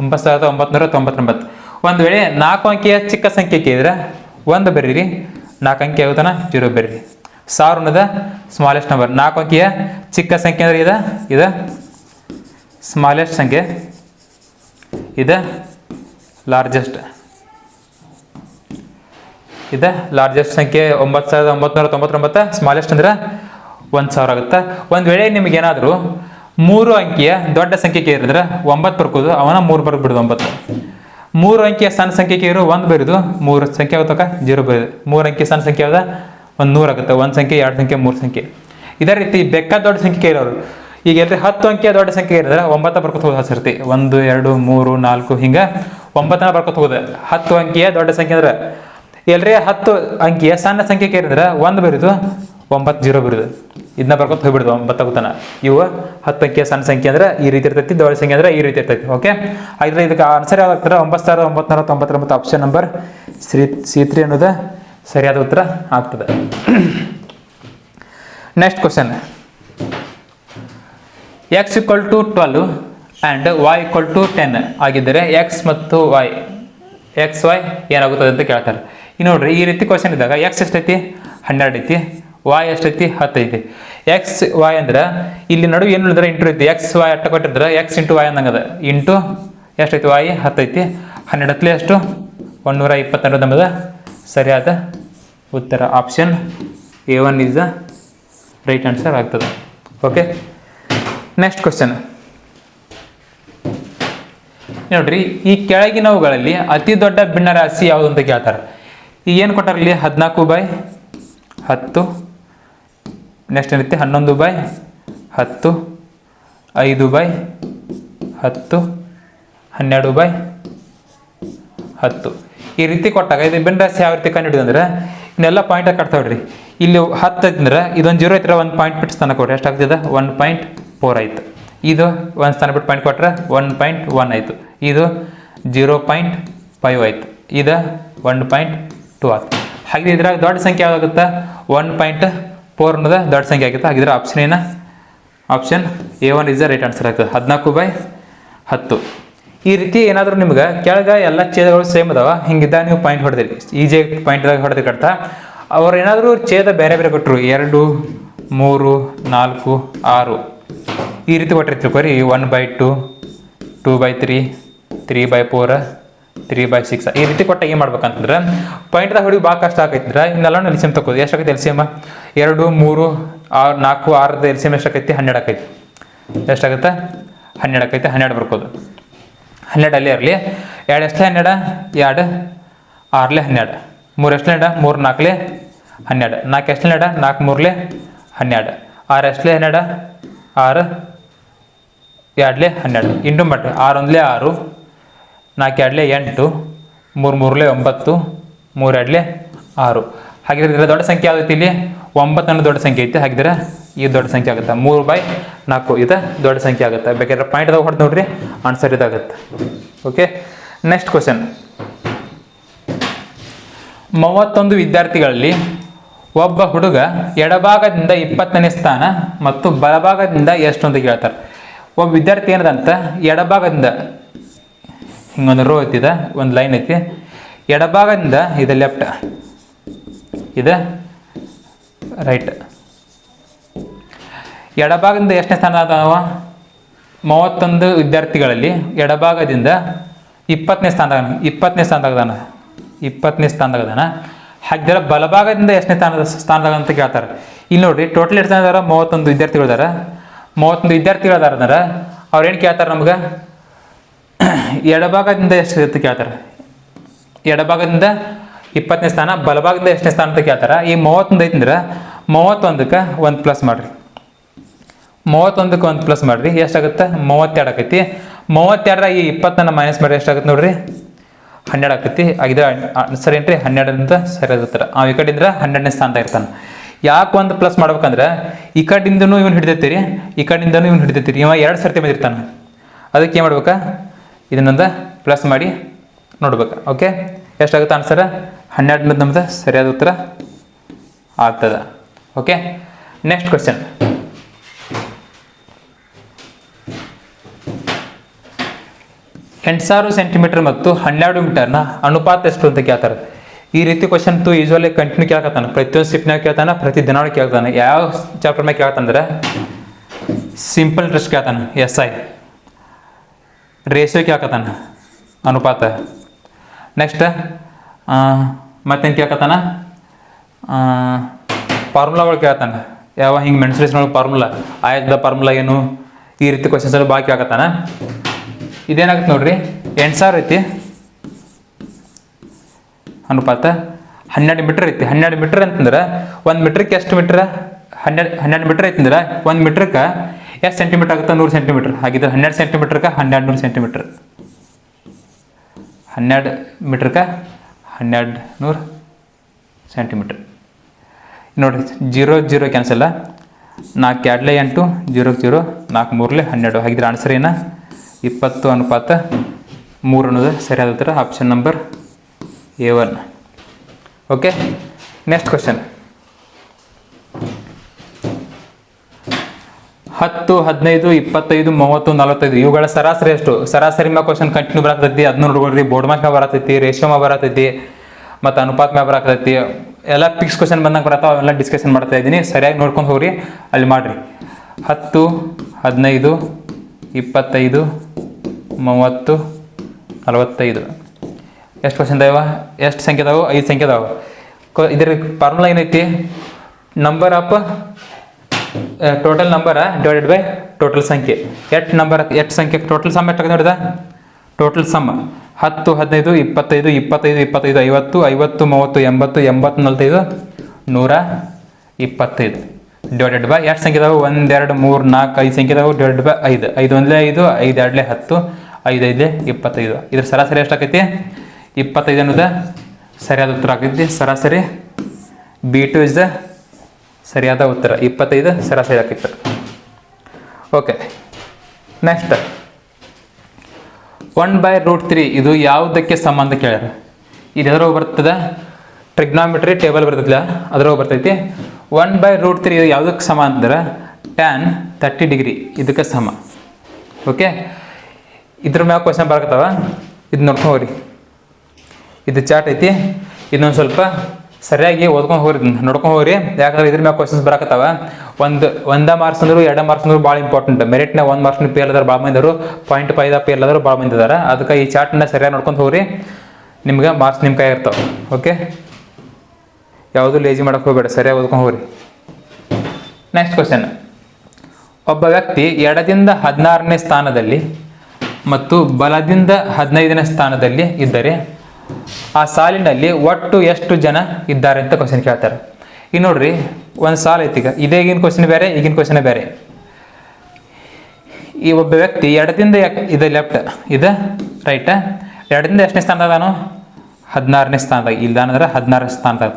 ಒಂಬತ್ತು ಸಾವಿರದ ಒಂಬತ್ನೂರ ತೊಂಬತ್ತೊಂಬತ್ತು. ಒಂದು ವೇಳೆ ನಾಲ್ಕು ಅಂಕಿಯ ಚಿಕ್ಕ ಸಂಖ್ಯೆ ಕೇಳಿದ್ರೆ ಒಂದು ಬರೀರಿ. ನಾಲ್ಕು ಅಂಕಿ ಆಗುತ್ತಾನ? ಜೀರೋ ಬರೀರಿ. ಸಾವಿರ ಅನ್ನೋದ ಸ್ಮಾಲೆಸ್ಟ್ ನಂಬರ್ ನಾಲ್ಕು ಅಂಕಿಯ ಚಿಕ್ಕ ಸಂಖ್ಯೆ ಅಂದ್ರೆ ಇದೆ? ಇದು? ಸ್ಮಾಲೆಸ್ಟ್ ಸಂಖ್ಯೆ. ಇದು? ಲಾರ್ಜೆಸ್ಟ್ ಇದೆ. ಲಾರ್ಜೆಸ್ಟ್ ಸಂಖ್ಯೆ ಒಂಬತ್ತು ಸಾವಿರದ ಒಂಬತ್ನೂರ ತೊಂಬತ್ತೊಂಬತ್ತು ಸ್ಮಾಲೆಸ್ಟ್ ಅಂದ್ರೆ ಒಂದು ಸಾವಿರ ಆಗುತ್ತೆ. ಒಂದು ವೇಳೆ ನಿಮ್ಗೆ ಏನಾದರೂ ಮೂರು ಅಂಕಿಯ ದೊಡ್ಡ ಸಂಖ್ಯೆ ಕೇರಿದ್ರೆ ಒಂಬತ್ತು ಬರ್ಕೋದು ಅವನ ಮೂರು ಬರ್ಬಿಡುದು ಒಂಬತ್ತು. ಮೂರು ಅಂಕಿಯ ಸಣ್ಣ ಸಂಖ್ಯೆ ಕೇರು ಒಂದು ಬರೀದು ಮೂರು ಸಂಖ್ಯೆ ಆಗುತ್ತಕ್ಕ ಜೀರೋ ಬರೀದು. ಮೂರು ಅಂಕಿ ಸಣ್ಣ ಸಂಖ್ಯೆ ಆದ ಒಂದು ನೂರು ಆಗುತ್ತೆ. ಒಂದು ಸಂಖ್ಯೆ, ಎರಡು ಸಂಖ್ಯೆ, ಮೂರು ಸಂಖ್ಯೆ. ಇದೇ ರೀತಿ ಬೆಕ್ಕ ದೊಡ್ಡ ಸಂಖ್ಯೆ ಕೇಳೋರು ಈಗ ಎಲ್ರಿ ಹತ್ತು ಅಂಕಿಯ ದೊಡ್ಡ ಸಂಖ್ಯೆ ಇರಿದ್ರೆ ಒಂಬತ್ತ ಬರ್ಕೊತ ಹೋದ ಹಸಿರ್ತಿ ಒಂದು, ಎರಡು, ಮೂರು, ನಾಲ್ಕು, ಹಿಂಗೆ ಒಂಬತ್ತನ ಬರ್ಕೊತ ಹೋಗೋದು. ಹತ್ತು ಅಂಕಿಯ ದೊಡ್ಡ ಸಂಖ್ಯೆ ಅಂದ್ರೆ ಎಲ್ರಿ ಹತ್ತು ಅಂಕಿಯ ಸಣ್ಣ ಸಂಖ್ಯೆ ಕೇರಿದ್ರೆ ಒಂದು ಬರೀದು, ಒಂಬತ್ತು ಜೀರೋ ಬರೀದು. ಇದನ್ನ ಬರ್ಕೊತ ಹೋಗ್ಬಿಡುದು ಒಂಬತ್ತಾಗುತ್ತಾನ ಇವು ಹತ್ತು ಅಂಕಿಯ ಸಣ್ಣ ಸಂಖ್ಯೆ ಅಂದ್ರೆ ಈ ರೀತಿ ಇರ್ತೈತಿ, ದೊಡ್ಡ ಸಂಖ್ಯೆ ಅಂದ್ರೆ ಈ ರೀತಿ ಇರ್ತೈತಿ ಓಕೆ ಆದ್ರೆ ಇದಕ್ಕೆ ಆನ್ಸರ್ ಯಾವ್ದಾಗ್ತಾರೆ ಒಂಬತ್ತು ಸಾವಿರದ ಒಂಬತ್ನೂರ ತೊಂಬತ್ತೊಂಬತ್ತು option number C C three ಅನ್ನೋದು ಸರಿಯಾದ ಉತ್ತರ ಆಗ್ತದೆ. Next question x equal to twelve and y equal to ten ಆಗಿದ್ದರೆ ಎಕ್ಸ್ ಮತ್ತು ವೈ ಎಕ್ಸ್ ವೈ ಏನಾಗುತ್ತದೆ ಅಂತ ಕೇಳ್ತಾರೆ. ಈಗ ನೋಡ್ರಿ, ಈ ರೀತಿ ಕ್ವಶನ್ ಇದ್ದಾಗ ಎಕ್ಸ್ ಎಷ್ಟೈತಿ? ಹನ್ನೆರಡು ಐತಿ. ವಾಯ್ ಎಷ್ಟೈತಿ? ಹತ್ತು ಐತಿ. ಎಕ್ಸ್ ವಾಯ್ ಅಂದ್ರೆ ಇಲ್ಲಿ ನಡುವೆ ಏನು ಹೇಳಿದ್ರೆ ಇಂಟು ಐತಿ? ಎಕ್ಸ್ ವಾಯ್ ಅಟ್ಟ ಕೊಟ್ಟಿದ್ರೆ ಎಕ್ಸ್ ಇಂಟು ವಾಯ್ ಅಂದಂಗದ ಇಂಟು ಎಷ್ಟೈತಿ? ವಾಯ್ ಹತ್ತೈತಿ ಹನ್ನೆರಡು ಹತ್ತಲೆ ಎಷ್ಟು? ಒಂದೂರ ಇಪ್ಪತ್ತೆರಡು ನಮ್ಮದ ಸರಿಯಾದ ಉತ್ತರ option A one is the right answer ಆಗ್ತದೆ. ಓಕೆ ನೆಕ್ಸ್ಟ್ ಕ್ವಶನ್ ನೋಡ್ರಿ, ಈ ಕೆಳಗಿನವುಗಳಲ್ಲಿ ಅತಿ ದೊಡ್ಡ ಭಿನ್ನರಾಶಿ ಯಾವುದು ಅಂತ ಕೇಳ್ತಾರೆ. ಈಗ ಏನು ಕೊಟ್ಟಾರ ಇಲ್ಲಿ? ಹದಿನಾಲ್ಕು ಬೈ ಹತ್ತು. ನೆಕ್ಸ್ಟ್ ಏನೈತಿ ಹನ್ನೊಂದು ಬೈ ಹತ್ತು. ಐದು ಬೈ ಹತ್ತು. ಹನ್ನೆರಡು ಬೈ ಹತ್ತು. ಈ ರೀತಿ ಕೊಟ್ಟಾಗ, ಇದು ಭಿನ್ನರಾಶಿ ಯಾವ ರೀತಿ ಕಂಡು ಹಿಡಿದಂದ್ರೆ ಇನ್ನೆಲ್ಲ ಪಾಯಿಂಟ್ ಕಟ್ತಾವ್ರಿ ಇಲ್ಲಿ ಹತ್ತು ಐತಂದ್ರೆ ಇದೊಂದು ಜೀರೋ ಐತ್ರ, ಒಂದು ಪಾಯಿಂಟ್ ಬಿಟ್ಟು ಸ್ಥಾನ ಕೊಡ್ರಿ. ಎಷ್ಟಾಗ್ತದೆ ಒನ್ ಪಾಯಿಂಟ್ ಫೋರ್ ಆಯ್ತು ಇದು ಒಂದು ಸ್ಥಾನ ಬಿಟ್ಟು ಪಾಯಿಂಟ್ ಕೊಟ್ರೆ ಒನ್ ಪಾಯಿಂಟ್ ಒನ್ ಆಯಿತು ಇದು ಜೀರೋ ಪಾಯಿಂಟ್ ಫೈವ್ ಆಯಿತು ಇದು ಒನ್ ಪಾಯಿಂಟ್ ಟು ಆತ್ ಹಾಗೆ ಇದ್ರಾಗ ದೊಡ್ಡ ಸಂಖ್ಯೆ ಯಾವಾಗುತ್ತೆ ಒನ್ ಪಾಯಿಂಟ್ ಫೋರ್ ಅನ್ನೋದು ದೊಡ್ಡ ಸಂಖ್ಯೆ ಆಗುತ್ತೆ ಹಾಗಿದ್ರೆ ಆಪ್ಷನ್ ಏನ? Option A one is the right answer ಆಗ್ತದೆ. ಹದಿನಾಲ್ಕು ಬೈ ಹತ್ತು. ಈ ರೀತಿ ಏನಾದರೂ ನಿಮ್ಗೆ ಕೆಳಗೆ ಎಲ್ಲ ಛೇದಗಳು ಸೇಮ್ ಅದಾವ, ಹಿಂಗಿದ್ದ ನೀವು ಪಾಯಿಂಟ್ ಹೊಡೆದಿರಿ. ಈಜಿ ಪಾಯಿಂಟ್ದಾಗ ಹೊಡೆದ ಕಟ್ತಾ. ಅವ್ರು ಏನಾದರೂ ಛೇದ ಬೇರೆ ಬೇರೆ ಕೊಟ್ಟರು ಎರಡು, ಮೂರು, ನಾಲ್ಕು, ಆರು. ಈ ರೀತಿ ಕೊಟ್ಟಿರ್ತೀವಿ ಕೊರಿ one by two two by three three by four three by six ಈ ರೀತಿ ಕೊಟ್ಟ ಏನು ಮಾಡ್ಬೇಕಂತಂದ್ರೆ ಪಾಯಿಂಟ್ದಾಗ ಹೊಡಿ ಭಾಳ ಕಷ್ಟ ಆಗೈತಿದ್ರೆ ಇನ್ನೆಲ್ಲ ಎಲ್ಸಿಯಮ್ ತಗೋದು ಎಷ್ಟಾಗೈತೆ ಎಂ ಎರಡು, ಮೂರು, ಆರು, ನಾಲ್ಕು, ಆರದ ಎಲ್ ಸಿ ಎಂ ಎಷ್ಟಾಕೈತಿ? ಹನ್ನೆರಡು ಆಕೈತಿ. ಎಷ್ಟಾಗುತ್ತೆ? ಹನ್ನೆರಡು ಆಕೈತಿ. ಹನ್ನೆರಡು ಬರ್ಕೋದು. ಹನ್ನೆರಡು ಅಲ್ಲಿ ಇರಲಿ. ಎರಡು ಎಷ್ಟೇ ಹನ್ನೆರಡು? ಎರಡು, ಆರ್ಲೆ ಹನ್ನೆರಡು. ಮೂರು ಎಷ್ಟು ಹನ್ನೆರಡು? ಮೂರು, ನಾಲ್ಕಲೆ ಹನ್ನೆರಡು. ನಾಲ್ಕು ಎಷ್ಟೇ ಹನ್ನೆರಡು? ನಾಲ್ಕು, ಮೂರಲೆ ಹನ್ನೆರಡು. ಆರು ಎಷ್ಟೇ ಹನ್ನೆರಡು? ಆರು, ಎರಡ್ಲೆ ಹನ್ನೆರಡು. ಇಂಡು ಮಟ್ಟ ಆರು ಒಂದ್ಲೆ ಆರು. ನಾಲ್ಕು ಎರಡಲೆ ಎಂಟು, ಮೂರು ಮೂರಲೆ ಒಂಬತ್ತು, ಮೂರು ಎರಡ್ಲೆ ಆರು. ಹಾಗಿದ್ರೆ ಇದರ ದೊಡ್ಡ ಸಂಖ್ಯೆ ಆಗುತ್ತೆ ಇಲ್ಲಿ? ಒಂಬತ್ತು ಅನ್ನೋ ದೊಡ್ಡ ಸಂಖ್ಯೆ ಐತೆ. ಹಾಗಿದ್ರೆ ಈ ದೊಡ್ಡ ಸಂಖ್ಯೆ ಆಗುತ್ತೆ. ಮೂರು ಬೈ ನಾಲ್ಕು ಇದು ದೊಡ್ಡ ಸಂಖ್ಯೆ ಆಗುತ್ತೆ. ಬೇಕಾದ್ರೆ ಪಾಯಿಂಟ್ ಅದಾಗ ಹೊಡೆದು ನೋಡ್ರಿ. ಆನ್ಸರ್ ಇದಾಗುತ್ತೆ. ಓಕೆ ನೆಕ್ಸ್ಟ್ ಕ್ವಶನ್ ಮೂವತ್ತೊಂದು ವಿದ್ಯಾರ್ಥಿಗಳಲ್ಲಿ ಒಬ್ಬ ಹುಡುಗ ಎಡಭಾಗದಿಂದ ಇಪ್ಪತ್ತನೇ ಸ್ಥಾನ ಮತ್ತು ಬಲಭಾಗದಿಂದ ಎಷ್ಟು ಅಂತ ಕೇಳ್ತಾರೆ. ಒಬ್ಬ ವಿದ್ಯಾರ್ಥಿ ಏನದಂತ? ಎಡಭಾಗದಿಂದ ಹಿಂಗೊಂದು ರೋ ಐತಿದ ಒಂದು ಲೈನ್ ಐತಿ ಎಡಭಾಗದಿಂದ ಇದು ಲೆಫ್ಟ್ ಇದು ರೈಟ್ ಎಡಭಾಗದಿಂದ ಎಷ್ಟನೇ ಸ್ಥಾನ ಅದಾವ ಮೂವತ್ತೊಂದು ವಿದ್ಯಾರ್ಥಿಗಳಲ್ಲಿ ಎಡಭಾಗದಿಂದ ಇಪ್ಪತ್ತನೇ ಸ್ಥಾನದಾಗ ಇಪ್ಪತ್ತನೇ ಸ್ಥಾನದಾಗದಾನ ಇಪ್ಪತ್ತನೇ ಸ್ಥಾನದಾಗದಾನ ಹಾಗಿದ್ರೆ ಬಲಭಾಗದಿಂದ ಎಷ್ಟನೇ ಸ್ಥಾನದ ಸ್ಥಾನದಾಗ ಅಂತ ಕೇಳ್ತಾರೆ. ಇಲ್ಲಿ ನೋಡ್ರಿ ಟೋಟಲ್ ಎಷ್ಟು ಜನ ಅದಾರ? ಮೂವತ್ತೊಂದು ವಿದ್ಯಾರ್ಥಿಗಳು ಅದಾರ. ಮೂವತ್ತೊಂದು ವಿದ್ಯಾರ್ಥಿಗಳು ಅದಾರ ಅಂದ್ರೆ ಅವ್ರು ಏನು ಕೇಳ್ತಾರೆ ನಮ್ಗೆ? [clears throat] ಎಡಭಾಗದಿಂದ ಎಷ್ಟು ಅಂತ ಕೇಳ್ತಾರೆ? ಎಡಭಾಗದಿಂದ ಇಪ್ಪತ್ತನೇ ಸ್ಥಾನ, ಬಲಭಾಗದಿಂದ ಎಷ್ಟನೇ ಸ್ಥಾನ ಅಂತ ಕೇಳ್ತಾರೆ. ಈ ಮೂವತ್ತೊಂದು ಐತಂದ್ರೆ, ಮೂವತ್ತೊಂದಕ್ಕೆ ಒಂದು ಪ್ಲಸ್ ಮಾಡಿರಿ. ಮೂವತ್ತೊಂದಕ್ಕೆ ಒಂದು ಪ್ಲಸ್ ಮಾಡಿರಿ. ಎಷ್ಟಾಗುತ್ತೆ? ಮೂವತ್ತೆರಡು ಆಕೈತಿ. ಮೂವತ್ತೆರಡರ ಈ ಇಪ್ಪತ್ತನ್ನ ಮೈನಸ್ ಮಾಡಿ ಎಷ್ಟಾಗುತ್ತೆ ನೋಡ್ರಿ? ಹನ್ನೆರಡು ಆಕೈತಿ. ಆಗಿದ್ರೆ ಸರಿ ಏನ್ರಿ? ಹನ್ನೆರಡರಿಂದ ಸರಿ ಆಗುತ್ತೆ ಅವ ಈ ಕಡೆಯಿಂದ ಹನ್ನೆರಡನೇ ಸ್ಥಾನದಾಗ ಇರ್ತಾನೆ. ಯಾಕೆ ಒಂದು ಪ್ಲಸ್ ಮಾಡ್ಬೇಕಂದ್ರೆ, ಈ ಕಡೆಯಿಂದನೂ ಇವ್ನು ಹಿಡಿದೈತಿರಿ ಈ ಕಡೆಯಿಂದನೂ ಇವ್ನು ಹಿಡಿದೈತಿರಿ ಇವ ಎರಡು ಸರ್ತಿ ಬಂದಿರ್ತಾನೆ. ಅದಕ್ಕೆ ಏನು ಮಾಡ್ಬೇಕಾ? ಇದನ್ನೊಂದು ಪ್ಲಸ್ ಮಾಡಿ ನೋಡ್ಬೇಕು ಓಕೆ ಎಷ್ಟಾಗುತ್ತೆ ಆನ್ಸರ್ ಹನ್ನೆರಡು ನಮ್ದು ಸರಿಯಾದ ಉತ್ತರ ಆಗ್ತದೆ ಓಕೆ ನೆಕ್ಸ್ಟ್ ಕ್ವಶನ್ ಎಂಟು ಸಾವಿರ ಸೆಂಟಿಮೀಟರ್ ಮತ್ತು ಹನ್ನೆರಡು ಮೀಟರ್ನ ಅನುಪಾತ ಎಷ್ಟು ಅಂತ ಕೇಳ್ತಾರೆ. ಈ ರೀತಿ ಕ್ವಶನ್ ತು ಯೂಶ್ವಲಿ ಕಂಟಿನ್ಯೂ ಕೇಳ್ಕತ್ತಾನೆ. ಪ್ರತಿಯೊಂದು ಸ್ಟಿಪ್ನಾಗ ಕೇಳ್ತಾನೆ, ಪ್ರತಿ ದಿನಾಳು ಕೇಳ್ತಾನೆ. ಯಾವ ಚಾಪ್ಟರ್ ಮ್ಯಾಗ ಕೇಳ್ತಂದ್ರೆ ಸಿಂಪಲ್ ಟೆಸ್ಟ್ ಕೇಳ್ತಾನೆ ಎಸ್ ಐ ರೇಷಿಯೋ ಕೇಳ್ಕತ್ತಾನ? ಅನುಪಾತ. ನೆಕ್ಸ್ಟ್ ಮತ್ತೇನು ಕೇಳ್ಕತಾನ ಫಾರ್ಮುಲಾ ಒಳಗೆ ಕೇಳ್ತಾನೆ. ಯಾವ ಹಿಂಗೆ ಮೆನ್ಸುರೇಷನ್ ಫಾರ್ಮುಲಾ ಆಯದ ಫಾರ್ಮುಲಾ ಏನು? ಈ ರೀತಿ ಕ್ವಶನ್ಸ್ ಎಲ್ಲ ಬಾಕಿ ಕೇಳ್ಕತ್ತಾನ. ಇದೇನಾಗುತ್ತೆ ನೋಡ್ರಿ? ಎಂಟು ಸಾವಿರ ಐತಿ. ಅನುಪಾತ. ಹನ್ನೆರಡು ಮೀಟ್ರ್ ಐತಿ. ಹನ್ನೆರಡು ಮೀಟ್ರ್ ಅಂತಂದ್ರೆ ಒಂದು ಮೀಟ್ರಿಗೆ ಎಷ್ಟು ಮೀಟ್ರ್ ಹನ್ನೆರಡು ಹನ್ನೆರಡು ಮೀಟ್ರ್ ಐತಂದ್ರೆ ಒಂದು ಮೀಟ್ರಕ್ಕೆ ಎಷ್ಟು ಸೆಂಟಿಮೀಟರ್ ಆಗುತ್ತೆ ನೂರು ಸೆಂಟಿಮೀಟರ್ ಹಾಗಿದ್ರೆ ಹನ್ನೆರಡು ಸೆಂಟಿಮೀಟರ್ಗೆ ಹನ್ನೆರಡು ನೂರು ಸೆಂಟಿಮೀಟರ್ ಹನ್ನೆರಡು ಮೀಟ್ರಕ್ಕೆ ಹನ್ನೆರಡು ನೂರು ಸೆಂಟಿಮೀಟ್ರ್ ನೋಡಿರಿ, ಜೀರೋ ಜೀರೋ ಕ್ಯಾನ್ಸಲ್ಲ ನಾಲ್ಕು ಎರಡಲೇ ಎಂಟು, ಜೀರೋ ಜೀರೋ ನಾಲ್ಕು ಮೂರಲೆ ಹನ್ನೆರಡು. ಹಾಗಿದ್ರೆ ಆನ್ಸರ್ ಏನ? ಇಪ್ಪತ್ತು ಅನುಪಾತ ಮೂರು ಅನ್ನೋದು ಸರಿಯಾದ ಉತ್ತರ. Option number A one okay next question ಹತ್ತು, ಹದಿನೈದು, ಇಪ್ಪತ್ತೈದು, ಮೂವತ್ತು, ನಲವತ್ತೈದು, ಇವುಗಳ ಸರಾಸರಿ ಎಷ್ಟು? ಸರಾಸರಿ ಮ್ಯಾಗ ಕ್ವಶನ್ ಕಂಟಿನ್ಯೂ ಬರತೈತಿ ಅದನ್ನ ನೋಡ್ಕೊಳ್ರಿ ಬೋರ್ಡ್ ಮ್ಯಾಗ ಬರತೈತಿ ರೇಷಿಯೋ ಬರತೈತಿ, ಮತ್ತು ಅನುಪಾತ ಮ್ಯಾಗ ಬರತೈತಿ, ಎಲ್ಲ ಫಿಕ್ಸ್ ಕ್ವಶನ್ ಬಂದಾಗ ಬರತ್ತ ಅವೆಲ್ಲ ಡಿಸ್ಕಷನ್ ಮಾಡ್ತಾ ಇದ್ದೀನಿ. ಸರಿಯಾಗಿ ನೋಡ್ಕೊಂಡು ಹೋಗ್ರಿ, ಅಲ್ಲಿ ಮಾಡಿರಿ. ಹತ್ತು, ಹದಿನೈದು, ಇಪ್ಪತ್ತೈದು, ಮೂವತ್ತು, ನಲವತ್ತೈದು. ಎಷ್ಟು ಕ್ವಶನ್ ಇದಾವ? ಎಷ್ಟು ಸಂಖ್ಯೆ ಅದಾವು ಐದು ಸಂಖ್ಯೆ ಅದಾವು ಕ ಇದ್ರ ಫಾರ್ಮುಲಾ ಏನೈತಿ? Number of total number divided by total ಸಂಖ್ಯೆ. ಎಷ್ಟು ನಂಬರ್ ಎಷ್ಟು ಸಂಖ್ಯೆ? ಟೋಟಲ್ ಸಮ್ ಎಷ್ಟು ನೋಡಿದ? ಟೋಟಲ್ ಸಮ್ ಹತ್ತು, ಹದಿನೈದು, ಇಪ್ಪತ್ತೈದು ಇಪ್ಪತ್ತೈದು ಇಪ್ಪತ್ತೈದು, ಐವತ್ತು ಐವತ್ತು, ಮೂವತ್ತು, ಎಂಬತ್ತು ಎಂಬತ್ತು ನಲ್ವತ್ತೈದು ನೂರ ಇಪ್ಪತ್ತೈದು. ಡಿವೈಡೆಡ್ ಬೈ ಎಷ್ಟು ಸಂಖ್ಯೆ ಇದಾವೆ? ಒಂದೆರಡು ಮೂರು, ನಾಲ್ಕು, ಐದು ಸಂಖ್ಯೆ ಇದಾವೆ. ಡಿವೈಡೆಡ್ ಬೈ ಐದು. ಐದು ಒಂದಲೇ ಐದು ಐದು ಎರಡಲೇ ಹತ್ತು, ಐದು ಐದಲೇ ಇಪ್ಪತ್ತೈದು. ಇದ್ರ ಸರಾಸರಿ ಎಷ್ಟಾಕೈತಿ ಇಪ್ಪತ್ತೈದು ಅನ್ನೋದು ಸರಿಯಾದ ಉತ್ತರ ಆಗೈತಿ ಸರಾಸರಿ ಬಿ ಟು ಇಸ್ ದ ಸರಿಯಾದ ಉತ್ತರ. ಇಪ್ಪತ್ತೈದು ಸರಾಸರಿ ಹಾಕಿತ್ತು. Okay next one by root three ಇದು ಯಾವುದಕ್ಕೆ ಸಂಬಂಧ ಕೇಳ್ಯಾರ? ಇದು ಎದ್ರಾಗ ಬರ್ತದೆ? ಟ್ರಿಗ್ನಾಮಿಟ್ರಿ ಟೇಬಲ್ ಬರ್ತೈತಿಲ್ಲ ಅದ್ರಾಗ ಬರ್ತೈತಿ. ಒನ್ ಬೈ ರೂಟ್ ತ್ರೀ ಇದು ಯಾವುದಕ್ಕೆ ಸಮ ಅಂದ್ರೆ? ಟ್ಯಾನ್ ತರ್ಟಿ ಡಿಗ್ರಿ ಇದಕ್ಕೆ ಸಮ. ಓಕೆ ಇದ್ರ ಮ್ಯಾಗ ಕ್ವಶನ್ ಬರ್ಕತ್ತವ? ಇದು ನೋಡ್ಕೊಂಡು ಹೋಗ್ರಿ. ಇದು ಚಾಟ್ ಐತಿ. ಇನ್ನೊಂದು ಸ್ವಲ್ಪ ಸರಿಯಾಗಿ ಓದ್ಕೊಂಡು ಹೋಗ್ರಿ, ನೋಡ್ಕೊಂಡು ಹೋಗ್ರಿ. ಯಾಕಂದ್ರೆ ಇದ್ರ ಮ್ಯಾಗ ಕ್ವಶನ್ಸ್ ಬರಕತ್ತಾವ. ಒಂದು, ಒಂದ ಮಾರ್ಕ್ಸ್ ಅಂದ್ರು ಎರಡ ಮಾರ್ಕ್ಸ್ ಅಂದ್ರು ಭಾಳ ಇಂಪಾರ್ಟೆಂಟ್ ಮೆರಿಟ್ನ ಒಂದು ಮಾರ್ಕ್ಸ್ನ ಪೇಲ್ ಅದಾರ ಭಾಳ ಮಂದಿ ಅದಾರು ಪಾಯಿಂಟ್ ಫೈವ್ ಪೇಲ್ ಅದಾರು ಭಾಳ ಮಂದಿ ಅದಾರ ಅದಕ್ಕೆ ಈ ಚಾರ್ಟ್ನ ಸರಿಯಾಗಿ ನೋಡ್ಕೊಂಡು ಹೋಗ್ರಿ. ನಿಮ್ಗೆ ಮಾರ್ಕ್ಸ್ ನಿಮ್ಮ ಕೈ ಇರ್ತಾವೆ. ಓಕೆ ಯಾವುದು ಲೇಜಿ ಮಾಡಕ್ಕೆ ಹೋಗ್ಬೇಡ, ಸರಿಯಾಗಿ ಓದ್ಕೊಂಡು ಹೋಗ್ರಿ. ನೆಕ್ಸ್ಟ್ ಕ್ವಶನ್ ಒಬ್ಬ ವ್ಯಕ್ತಿ ಎಡದಿಂದ ಹದಿನಾರನೇ ಸ್ಥಾನದಲ್ಲಿ ಮತ್ತು ಬಲದಿಂದ ಹದಿನೈದನೇ ಸ್ಥಾನದಲ್ಲಿ ಇದ್ದರೆ ಆ ಸಾಲಿನಲ್ಲಿ ಒಟ್ಟು ಎಷ್ಟು ಜನ ಇದ್ದಾರೆ ಅಂತ ಕ್ವಶನ್ ಕೇಳ್ತಾರೆ. ಈಗ ನೋಡ್ರಿ, ಒಂದು ಸಾಲ ಐತಿ ಈಗ. ಇದೇ ಈಗಿನ ಕ್ವಶನ್ ಬೇರೆ, ಈಗಿನ ಕ್ವಶನ್ ಬೇರೆ. ಈ ಒಬ್ಬ ವ್ಯಕ್ತಿ ಎರಡದಿಂದ ಇದು ಲೆಫ್ಟ್ ಇದು ರೈಟ್ ಎರಡರಿಂದ ಎಷ್ಟನೇ ಸ್ಥಾನದಾಗ ನಾನು ಹದಿನಾರನೇ ಸ್ಥಾನದಾಗ ಇಲ್ಲ ಅಂದ್ರೆ ಹದಿನಾರನೇ ಸ್ಥಾನದಾಗ.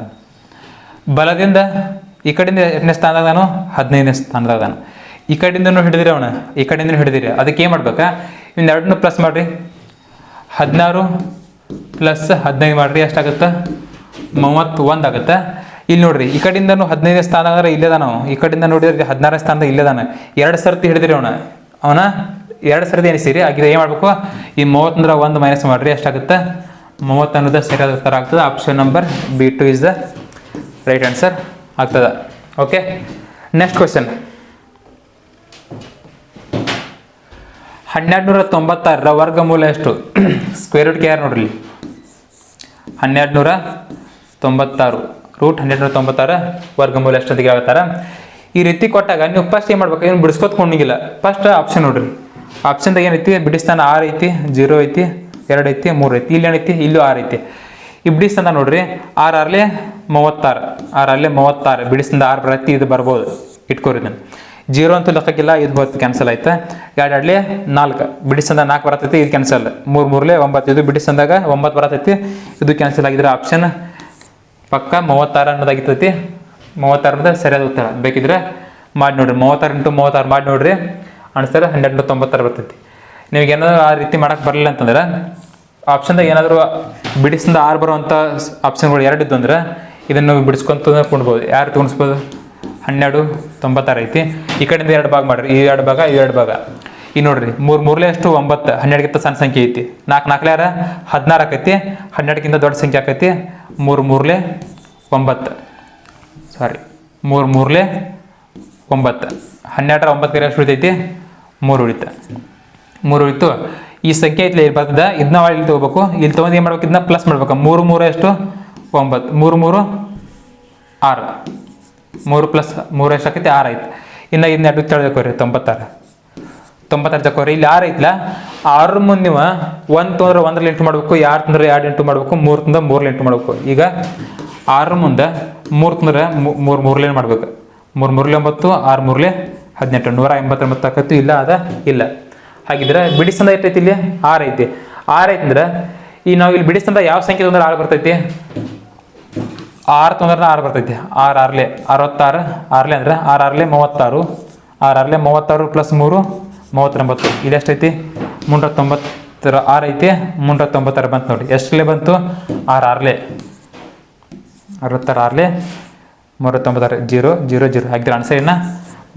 ಬಲದಿಂದ ಈ ಕಡೆಯಿಂದ ಎಷ್ಟನೇ ನಾನು ಹದಿನೈದನೇ ಸ್ಥಾನದಾಗ ನಾನು ಈ ಕಡೆಯಿಂದನೂ ಹಿಡಿದಿರಿ ಅವನು, ಈ ಕಡೆಯಿಂದನೂ ಹಿಡಿದಿರಿ. ಅದಕ್ಕೆ ಏನು ಮಾಡ್ಬೇಕಾ? ಇನ್ನು ಎರಡನ್ನೂ ಪ್ಲಸ್ ಮಾಡಿರಿ. ಹದಿನಾರು ಪ್ಲಸ್ ಹದಿನೈದು ಮಾಡಿರಿ ಎಷ್ಟಾಗುತ್ತೆ ಮೂವತ್ತೊಂದು ಆಗುತ್ತೆ. ಇಲ್ಲಿ ನೋಡ್ರಿ, ಈ ಕಡೆಯಿಂದನು ಹದಿನೈದನೇ ಸ್ಥಾನ ಅಂದ್ರೆ ಇಲ್ಲೇ ನಾವು ಈ ಕಡೆಯಿಂದ ನೋಡಿದ್ರೆ ಹದಿನಾರನೇ ಸ್ಥಾನದಾಗ ಇಲ್ಲೇದಾನ ಎರಡು ಸರ್ತಿ ಹಿಡಿದಿರಿ ಅವನ. ಅವನ? ಎರಡು ಸರ್ತಿ ಎನಿಸಿರಿ ಆಗಿದೆ ಏನು ಮಾಡಬೇಕು? ಈ ಮೂವತ್ತೊಂದರ ಒಂದು ಮೈನಸ್ ಮಾಡಿರಿ ಎಷ್ಟಾಗುತ್ತೆ ಮೂವತ್ತು ಅನ್ನೋದು ಸರಿಯಾದ ಉತ್ತರ ಆಗ್ತದೆ. Option number B two is the right answer ಆಗ್ತದೆ. ಓಕೆ ನೆಕ್ಸ್ಟ್ ಕ್ವೆಶನ್ ಹನ್ನೆರಡು ನೂರ ತೊಂಬತ್ತಾರರ ವರ್ಗಮೂಲ ಎಷ್ಟು? [clears throat] ಸ್ಕ್ವೇರ್ ರೂಟ್ ಕೆ ಆರ್ ನೋಡ್ರಿ. ಹನ್ನೆರಡು ನೂರ ತೊಂಬತ್ತಾರು. ರೂಟ್ ಹನ್ನೆರಡು ನೂರ ತೊಂಬತ್ತಾರ ವರ್ಗಮೂಲ ಎಷ್ಟು ಅಂತ ಕೇಳ್ತಾರ ಈ ರೀತಿ ಕೊಟ್ಟಾಗ ನೀವು ಫಸ್ಟ್ ಏನು ಮಾಡ್ಬೇಕು? ಏನು ಬಿಡಿಸ್ಕೊತ್ಕೊಂಡಿಲ್ಲ. ಫಸ್ಟ್ ಆಪ್ಷನ್ ನೋಡ್ರಿ. ಆಪ್ಷನ್ದಾಗ ಏನೈತಿ? ಬಿಡಿಸ್ತಾನ ಆರು ಐತಿ, ಜೀರೋ ಐತಿ, ಎರಡು ಐತಿ, ಮೂರು ಐತಿ. ಇಲ್ಲಿ ಏನೈತಿ? ಇಲ್ಲೂ ಆರು ಐತಿ. ಈ ಬಿಡಿಸ್ತಂದ ನೋಡ್ರಿ. ಆರು ಆರ್ಲೆ ಮೂವತ್ತಾರು. ಆರು ಅಲ್ಲೇ ಮೂವತ್ತಾರು. ಬಿಡಿಸ್ತಂದ ಆರು ಪ್ರತಿ ಇದು ಬರ್ಬೋದು. ಇಟ್ಕೋರಿ ಇದನ್ನು ಜೀರೋ ಅಂತೂ ಲೆಕ್ಕಕ್ಕಿಲ್ಲ, ಇದು ಹೊತ್ತು ಕ್ಯಾನ್ಸಲ್ ಆಯ್ತಾ? ಎರಡು ಎರಡ್ಲೆ ನಾಲ್ಕು, ಬಿಡಿಸಂದ ನಾಲ್ಕು ಬರತೈತಿ, ಇದು ಕ್ಯಾನ್ಸಲ್ ಮೂರು, ಮೂರ್ಲೆ ಒಂಬತ್ತು, ಇದು ಬಿಡಿಸಂದಾಗ ಒಂಬತ್ತು ಬರತೈತಿ, ಇದು ಕ್ಯಾನ್ಸಲ್ ಆಗಿದ್ರೆ ಆಪ್ಷನ್ ಪಕ್ಕ ಮೂವತ್ತಾರು ಅನ್ನೋದಾಗಿರ್ತೈತಿ. ಮೂವತ್ತಾರು ಅನ್ನೋದು ಸರಿಯಾದ ಉತ್ತರ. ಬೇಕಿದ್ರೆ ಮಾಡಿ ನೋಡ್ರಿ, ಮೂವತ್ತಾರು ಇಂಟು ಮೂವತ್ತಾರು ಮಾಡಿ ನೋಡ್ರಿ ಅನ್ಸ್ತಾರೆ ಹನ್ನೆರಡು ಇಂಟು ತೊಂಬತ್ತಾರು ಬರ್ತೈತಿ. ನಿಮಗೆ ಏನಾದ್ರು ಆ ರೀತಿ ಮಾಡಕ್ಕೆ ಬರಲಿಲ್ಲ ಅಂತಂದ್ರೆ ಆಪ್ಷನ್ದಾಗ ಏನಾದರೂ ಬಿಡಿಸಿಂದ ಆರು ಬರುವಂಥ ಆಪ್ಷನ್ಗಳು ಎರಡು ಇದ್ದು ಅಂದ್ರೆ, ಇದನ್ನು ಬಿಡಿಸ್ಕೊಂತ ಕುಣ್ಬೋದು. ಯಾರು ತುಣಿಸ್ಬೋದು ಹನ್ನೆರಡು ತೊಂಬತ್ತಾರು ಐತಿ. ಈ ಕಡೆಯಿಂದ ಎರಡು ಭಾಗ ಮಾಡ್ರಿ. ಈ ಎರಡು ಭಾಗ, ಈ ಎರಡು ಭಾಗ. ಈ ನೋಡ್ರಿ, ಮೂರು, ಮೂರಲೇ ಅಷ್ಟು ಒಂಬತ್ತು, ಹನ್ನೆರಡಕ್ಕಿಂತ ಸಣ್ಣ ಸಂಖ್ಯೆ ಐತಿ. ನಾಲ್ಕು, ನಾಲ್ಕಲೇ ಯಾರ? ಹದಿನಾರು ಆಕೈತಿ. ಹನ್ನೆರಡಕ್ಕಿಂತ ದೊಡ್ಡ ಸಂಖ್ಯೆ ಆಕೈತಿ. ಮೂರು, ಮೂರಲೇ ಒಂಬತ್ತು. ಸಾರಿ ಮೂರು, ಮೂರಲೇ ಒಂಬತ್ತು. ಹನ್ನೆರಡರ ಒಂಬತ್ತು ಕರೆ ಎಷ್ಟು ಉಳಿತೈತಿ. ಮೂರು ಉಳಿತ. ಮೂರು ಉಳಿತು. ಈ ಸಂಖ್ಯೆ ಐತಿ ಇಲ್ಲಿ ಬರ್ತದ. ಇದನ್ನ ಇಲ್ಲಿ ತಗೋಬೇಕು. ಇಲ್ಲಿ ತೊಗೊಂಡು ಏನು ಮಾಡ್ಬೇಕು? ಇದನ್ನ ಪ್ಲಸ್ ಮಾಡ್ಬೇಕು. ಮೂರು ಮೂರು ಎಷ್ಟು ಒಂಬತ್ತು. ಮೂರು ಮೂರು, ಆರು. ಮೂರು ಪ್ಲಸ್ ಮೂರು ಎಷ್ಟು ಆಕೈತಿ? ಆರು ಐತೆ. ಇನ್ನು ಇದನ್ನ ಎರಡು ತಳ್ಕೋರಿ ತೊಂಬತ್ತಾರು. ತೊಂಬತ್ತಾರು ತಕೋರಿ ಇಲ್ಲಿ ಆರು ಐತ್ಲ? ಆರು ಮುಂದೆ ನೀವು ಒಂದು ತೊಂದ್ರೆ ಒಂದ್ರಲ್ಲಿ ಎಂಟು ಮಾಡಬೇಕು ಎರಡು ತೊಂದ್ರೆ ಎರಡು ಎಂಟು ಮಾಡಬೇಕು, ಮೂರು ತಂದ್ರೆ ಮೂರಲ್ಲಿ ಎಂಟು ಮಾಡಬೇಕು. ಈಗ ಆರು ಮುಂದೆ ಮೂರು ತಂದ್ರೆ ಮೂರು ಮೂರ್ಲೇನು ಮಾಡ್ಬೇಕು? ಮೂರು ಮೂರ್ಲೆ ಒಂಬತ್ತು ಆರು ಮೂರ್ಲೆ ಹದಿನೆಂಟು. ನೂರ ಎಂಬತ್ತೊಂಬತ್ತು ಆಕತ್ತು ಇಲ್ಲ ಅದ ಇಲ್ಲ. ಹಾಗಿದ್ರೆ ಬಿಡಿಸಂದ ಎಷ್ಟೈತಿ ಇಲ್ಲಿ? ಆರು ಐತಿ. ಆರು ಐತಿ ಅಂದ್ರೆ ಈ ನಾವು ಇಲ್ಲಿ ಬಿಡಿಸ್ತಂದ ಯಾವ ಸಂಖ್ಯೆ ತೊಂದ್ರೆ ಆರು ಬರ್ತೈತಿ? ಆರು ತೊಂದ್ರೆ ಆರು ಬರ್ತೈತಿ. ಆರು ಆರ್ಲೆ ಅರವತ್ತಾರು, ಆರ್ಲೆ ಅಂದ್ರೆ ಆರು ಆರ್ಲೆ ಮೂವತ್ತಾರು, ಆರು ಆರ್ಲೆ ಮೂವತ್ತಾರು ಪ್ಲಸ್ ಮೂರು, ಮೂವತ್ತೊಂಬತ್ತು. ಇದೆಷ್ಟೈತಿ? ಮುನ್ನೂರ ತೊಂಬತ್ತರ ಆರು ಐತಿ ಮುನ್ನೂರ ತೊಂಬತ್ತಾರು ಬಂತು ನೋಡಿ. ಎಷ್ಟಲೆ ಬಂತು? ಆರು ಆರ್ಲೆ. ಅರವತ್ತಾರು ಆರ್ಲೆ ಮೂರ ತೊಂಬತ್ತಾರು ಜೀರೋ ಜೀರೋ ಜೀರೋ. ಹಾಕಿದ್ರೆ ಆನ್ಸರ್ ಏನ?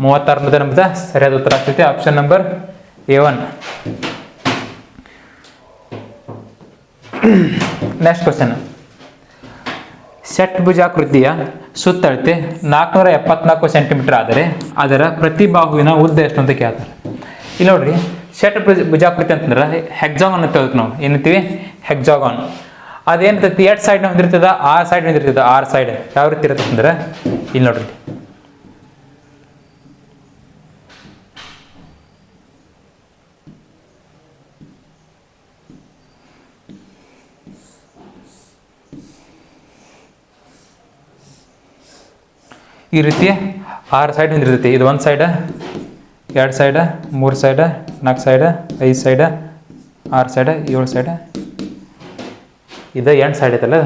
ಮೂವತ್ತಾರು ಅನ್ನೋದು ನಮ್ದು. ಸರಿಯಾದ ಉತ್ತರ ಆಗ್ತೈತಿ. Option number A one next question ಷಟ್ಭುಜಾಕೃತಿಯ ಸುತ್ತಳತೆ ನಾಲ್ಕುನೂರ ಎಪ್ಪತ್ನಾಲ್ಕು ಸೆಂಟಿಮೀಟರ್ ಆದರೆ ಅದರ ಪ್ರತಿ ಬಾಹುವಿನ ಉದ್ದ ಎಷ್ಟು ಅಂತ ಕೇಳ್ತಾರೆ. ಇಲ್ಲಿ ನೋಡ್ರಿ ಷಟ್ ಭುಜ ಭುಜಾಕೃತಿ ಅಂತಂದ್ರೆ ಹೆಗ್ಜಾಗನ್ ಅಂತ ಹೇಳ್ತೀವಿ ನಾವು. ಏನಂತೀವಿ? ಹೆಕ್ಸಾಗಾನ್ ಅದೇನಿರ್ತೈತಿ ಎರಡು ಸೈಡ್ ಹೊಂದಿರ್ತದ ಆರು ಸೈಡ್ ಹೊಂದಿರ್ತದ ಆರು ಸೈಡ್ ಯಾವ ರೀತಿ ಇರುತ್ತೆ ಅಂದ್ರೆ ಇಲ್ಲಿ ನೋಡ್ರಿ. ಈ ರೀತಿ ಆರು ಸೈಡ್ ಹೊಂದಿರ್ತೈತಿ ಇದು ಒಂದು ಸೈಡ ಎರಡು ಸೈಡ ಮೂರು ಸೈಡ ನಾಲ್ಕು ಸೈಡ ಐದು ಸೈಡ ಆರು ಸೈಡ ಏಳು ಸೈಡ ಇದು ಎಂಟು ಸೈಡ್ ಐತಲ್ಲ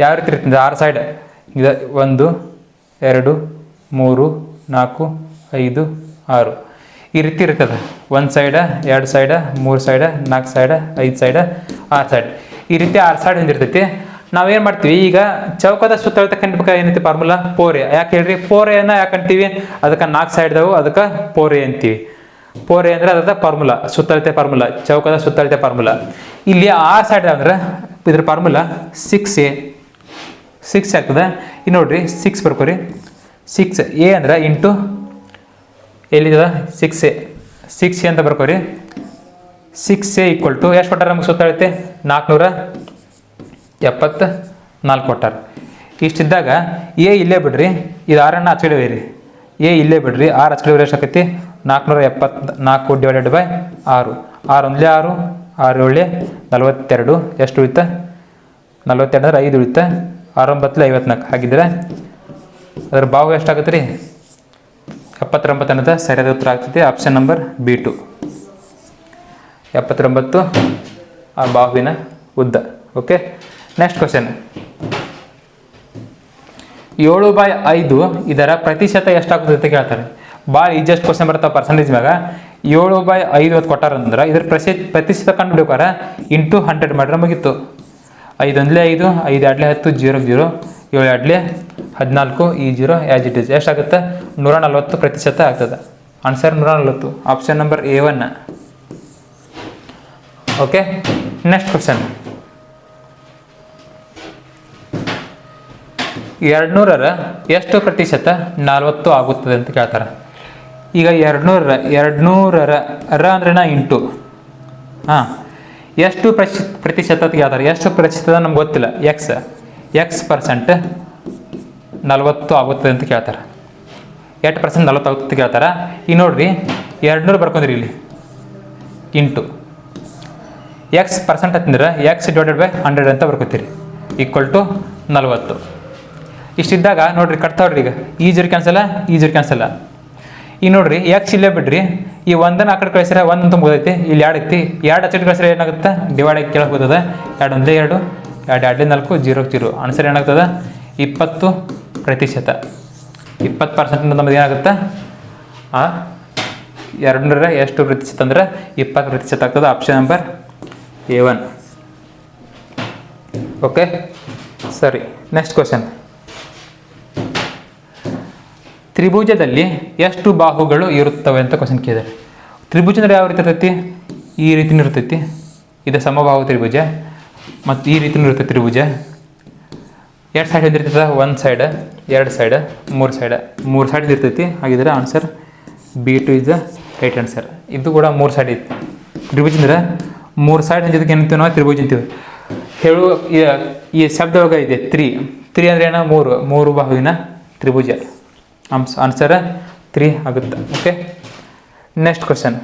ಯಾವ ರೀತಿ ಇರ್ತದೆ ಆರು ಸೈಡ್ ಇದು ಒಂದು, ಎರಡು, ಮೂರು, ನಾಲ್ಕು, ಐದು, ಆರು. ಈ ರೀತಿ ಇರ್ತದೆ. ಒಂದು ಸೈಡ ಎರಡು ಸೈಡ ಮೂರು ಸೈಡ ನಾಲ್ಕು ಸೈಡ ಐದು ಸೈಡ ಆರು ಸೈಡ್ ಈ ರೀತಿ ಆರು ಸೈಡ್ ಹೊಂದಿರ್ತೈತಿ ನಾವೇನು ಮಾಡ್ತೀವಿ? ಈಗ ಚೌಕದ ಸುತ್ತಳತೆ ಕಂಡ್ಬೇಕು ಏನೈತಿ ಫಾರ್ಮುಲಾ ಪೋರೆ. ಯಾಕೆ ಹೇಳ್ರಿ? ಪೋರೆಯನ್ನು ಯಾಕೆ ಅಂತೀವಿ? ಅದಕ್ಕೆ ನಾಲ್ಕು ಸೈಡ್ದವು ಅದಕ್ಕೆ ಪೋರೆ ಅಂತೀವಿ. ಪೋರೆ ಅಂದ್ರೆ ಅದರ ಫಾರ್ಮುಲಾ ಸುತ್ತಳತೆ ಫಾರ್ಮುಲಾ ಚೌಕದ ಸುತ್ತಳತೆ ಫಾರ್ಮುಲಾ ಇಲ್ಲಿ ಆ ಸೈಡ್ ಅಂದ್ರೆ ಇದ್ರ ಫಾರ್ಮುಲಾ ಸಿಕ್ಸ್ ಎ ಸಿಕ್ಸ್ ಆಗ್ತದೆ? ಇಲ್ಲಿ ನೋಡ್ರಿ ಸಿಕ್ಸ್ ಬರ್ಕೋರಿ. ಸಿಕ್ಸ್ ಎ ಅಂದ್ರೆ ಇಂಟು ಎಲ್ಲಿದ ಸಿಕ್ಸ್ ಎ ಸಿಕ್ಸ್ ಎ ಅಂತ ಬರ್ಕೋರಿ. ಸಿಕ್ಸ್ ಎ ಈಕ್ವಲ್ ಟು ಎಷ್ಟು ಕೊಟ್ಟಾರೆ ನಮ್ಗೆ ಸುತ್ತಳತೆ? ನಾಲ್ಕುನೂರ ಎಪ್ಪತ್ತ ನಾಲ್ಕು ಕೊಟ್ಟಾರ ಇಷ್ಟಿದ್ದಾಗ ಎ ಇಲ್ಲೇ ಬಿಡ್ರಿ, ಇದು ಆರನ್ನ ರೀ ಎ ಇಲ್ಲೇ ಬಿಡ್ರಿ, ಆರು ಹಚ್ಕಡೆ ಎಷ್ಟು ಆಕೈತಿ? ನಾಲ್ಕುನೂರ ಎಪ್ಪತ್ತು ನಾಲ್ಕು ಡಿವೈಡೆಡ್ ಬೈ ಆರು. ಆರು ಒಂದ್ಲೆ ಆರು ಆರು ಏಳೆ ನಲ್ವತ್ತೆರಡು. ಎಷ್ಟು ಉಳಿತ? ನಲವತ್ತೆರಡು ಅಂದ್ರೆ ಐದು ಉಳಿತ. ಆರೊಂಬತ್ತಲೆ ಐವತ್ನಾಲ್ಕು. ಹಾಗಿದ್ರೆ ಅದ್ರ ಭಾವ ಎಷ್ಟಾಗುತ್ತೆ ರೀ ಎಪ್ಪತ್ತೊಂಬತ್ತು ಅನ್ನೋದು ಸರಿಯಾದ ಉತ್ತರ ಆಗ್ತೈತಿ. ಆಪ್ಷನ್ ನಂಬರ್ ಬಿ ಟು ಎಪ್ಪತ್ತೊಂಬತ್ತು ಆ ಬಾಹುವಿನ ಉದ್ದ. ಓಕೆ ನೆಕ್ಸ್ಟ್ ಕ್ವಶನ್ ಏಳು ಬೈ ಐದು ಇದರ ಪ್ರತಿಶತ ಎಷ್ಟಾಗುತ್ತೆ ಅಂತ ಕೇಳ್ತಾರೆ. ಭಾಳ ಈಜಿಯಸ್ಟ್ ಕ್ವಶನ್ ಬರ್ತಾವೆ ಪರ್ಸೆಂಟೇಜ್ ಮ್ಯಾಗ. ಏಳು ಬೈ ಐದು ಅದು ಕೊಟ್ಟಾರಂದ್ರೆ ಇದ್ರ ಪ್ರಸಿ, ಪ್ರತಿಶತ ಕಂಡುಬಿಡ್ಬೇಕಾರ? ಇಂಟು ಹಂಡ್ರೆಡ್ ಮಾಡ್ರೆ ಐದು ಒಂದಲೇ ಐದು ಐದು ಎರಡಲೇ ಹತ್ತು ಜೀರೋ ಜೀರೋ ಏಳು ಎರಡಲೇ ಹದಿನಾಲ್ಕು, ಈ ಜೀರೋ ಆ್ಯಸ್ ಇಟ್ ಇಸ್ ಎಷ್ಟಾಗುತ್ತೆ? ನೂರ ನಲ್ವತ್ತು ಪ್ರತಿಶತ ಆಗ್ತದೆ. ಆನ್ಸರ್ ನೂರ ನಲ್ವತ್ತು. Option number A one okay next question ಎರಡ್ನೂರರ ಎಷ್ಟು ಪ್ರತಿಶತ ನಲ್ವತ್ತು ಆಗುತ್ತದೆ ಅಂತ ಕೇಳ್ತಾರೆ. ಈಗ ಎರಡುನೂರರ, ಎರಡ್ನೂರರ ರ ನಾ ಇಂಟು. ಹಾಂ, ಎಷ್ಟು ಪ್ರತಿ ಪ್ರತಿಶತ ಕೇಳ್ತಾರೆ. ಎಷ್ಟು ಪ್ರತಿಶತ ನಮ್ಗೆ ಗೊತ್ತಿಲ್ಲ. ಎಕ್ಸ್ ಎಕ್ಸ್ ಪರ್ಸೆಂಟ್ ನಲ್ವತ್ತು ಆಗುತ್ತದೆ ಅಂತ ಕೇಳ್ತಾರೆ. ಎಷ್ಟು ಪರ್ಸೆಂಟ್ ನಲ್ವತ್ತು ಆಗುತ್ತೆ ಅಂತ ಕೇಳ್ತಾರೆ? ಈಗ ನೋಡ್ರಿ, ಎರಡುನೂರು ಬರ್ಕೊಂಡ್ರಿ ಇಲ್ಲಿ. ಇಂಟು. ಎಕ್ಸ್ ಪರ್ಸೆಂಟ್ ಅಂತಂದ್ರೆ ಎಕ್ಸ್ ಡಿವೈಡೆಡ್ ಬೈ ಹಂಡ್ರೆಡ್ ಅಂತ ಬರ್ಕೋತೀರಿ. ಈಕ್ವಲ್ ಟು ನಲ್ವತ್ತು. ಇಷ್ಟಿದ್ದಾಗ ನೋಡ್ರಿ ಕಟ್ತಾವ್ರಿ ಈಗ. ಈ ಜೀರೋ ಕ್ಯಾನ್ಸಲ್ಲ ಈ ಕ್ಯಾನ್ಸಲ್ಲ ಈಗ ನೋಡ್ರಿ ಎಕ್ಸ್ ಇಲ್ಲೇ ಬಿಡ್ರಿ? ಈ ಒಂದನ್ನ ಆ ಕಡೆ ಕಳಿಸಿರ ಒಂದು ಅಂತ ಮುಗ್ದೈತಿ. ಇಲ್ಲಿ ಎರಡು ಐತಿ. ಎರಡು ಅಚ್ಚಡಿ ಕಳಿಸಿರ ಏನಾಗುತ್ತೆ? ಡಿವೈಡ್ ಆಗಿ ಕೇಳಕ್ಕೆ ಹೋಗ್ತದೆ ಎರಡು ಒಂದೇ ಎರಡು. ಎರಡು ಎರಡೇ ನಾಲ್ಕು, ಜೀರೋ ಜೀರೋ. ಆನ್ಸರ್ ಏನಾಗ್ತದೆ? ಇಪ್ಪತ್ತು ಪ್ರತಿಶತ. ಇಪ್ಪತ್ತು ಪರ್ಸೆಂಟ್ ನಮ್ಮದು ಏನಾಗುತ್ತೆ? ಆ? ಎರಡರ ಎಷ್ಟು ಪ್ರತಿಶತ ಅಂದ್ರೆ ಇಪ್ಪತ್ತು ಪ್ರತಿಶತ ಆಗ್ತದೆ. Option number A one okay ಸರಿ. ನೆಕ್ಸ್ಟ್ ಕ್ವಶನ್ ತ್ರಿಭುಜದಲ್ಲಿ ಎಷ್ಟು ಬಾಹುಗಳು ಇರುತ್ತವೆ ಅಂತ ಕ್ವಶನ್ ಕೇಳಿದೆ. ತ್ರಿಭುಜ ಅಂದರೆ ಯಾವ ರೀತಿ ಇರ್ತೈತಿ? ಈ ರೀತಿ ಇರ್ತೈತಿ. ಇದು ಸಮಬಾಹು ತ್ರಿಭುಜ ಮತ್ತು ಈ ರೀತಿ ಇರ್ತೈತಿ ತ್ರಿಭುಜ. ಎರಡು ಸೈಡ್ ಇದ್ದಿರ್ತದೆ ಒಂದು ಸೈಡ್ ಎರಡು ಸೈಡ್ ಮೂರು ಸೈಡ್ ಮೂರು ಸೈಡ್ ಇರ್ತೈತಿ. ಹಾಗಿದ್ರೆ answer B two is the right answer ಇದು ಕೂಡ ಮೂರು ಸೈಡ್ ಐತಿ. ತ್ರಿಭುಜ ಅಂದ್ರೆ ಮೂರು ಸೈಡ್ ಇದಕ್ಕೆ ಏನಂತೀವಿ ನಾವು ತ್ರಿಭುಜ ಅಂತೀವಿ. ಹೇಳು, ಈ- ಶಬ್ದ ಇದೆ ತ್ರೀ. ತ್ರೀ ಅಂದ್ರೆ ಏನೋ? ಮೂರು. ಮೂರು ಬಾಹುವಿನ ತ್ರಿಭುಜ. ಆನ್ಸ್ ಆನ್ಸರ್ ತ್ರೀ ಆಗುತ್ತೆ ಓಕೆ ನೆಕ್ಸ್ಟ್ ಕ್ವಶನ್